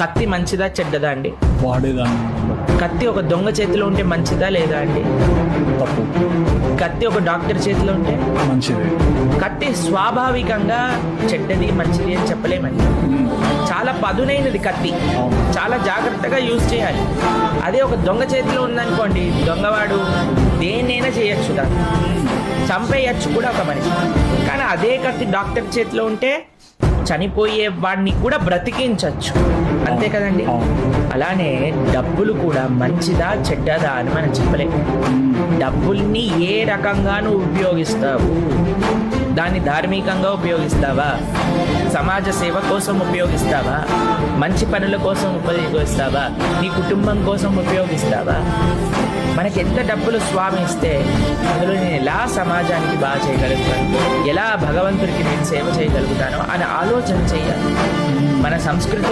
కత్తి మంచిదా చెడ్డదా అండి? వాడేదాన్ని. కత్తి ఒక దొంగ చేతిలో ఉంటే మంచిదా లేదా అండి? తప్పు. కత్తి ఒక డాక్టర్ చేతిలో ఉంటే? మంచిది. కత్తి స్వాభావికంగా చెడ్డది మంచిది అని చెప్పలేమండి. చాలా పదునైనది కత్తి. చాలా జాగ్రత్తగా యూజ్ చేయాలి. అదే ఒక దొంగ చేతిలో ఉందనుకోండి దొంగవాడు దేన్నైనా చేయొచ్చు దాన్ని చంపేయచ్చు కూడా ఒక మనిషి. కానీ అదే కత్తి డాక్టర్ చేతిలో ఉంటే చనిపోయే వాడిని కూడా బ్రతికించవచ్చు అంతే కదండి? అలానే డబ్బులు కూడా మంచిదా చెడ్డదా అని మనం చెప్పలేము డబ్బుల్ని ఏ రకంగా నువ్వు ఉపయోగిస్తావు? దాన్ని ధార్మికంగా ఉపయోగిస్తావా? సమాజ సేవ కోసం ఉపయోగిస్తావా? మంచి పనుల కోసం ఉపయోగిస్తావా? నీ కుటుంబం కోసం ఉపయోగిస్తావా? మనకి ఎంత డబ్బులు స్వామి ఇస్తే అందులో నేను ఎలా సమాజానికి బాగా చేయగలుగుతాను? ఎలా భగవంతుడికి నేను సేవ చేయగలుగుతానో అని ఆలోచన చేయాలి. మన సంస్కృతిలో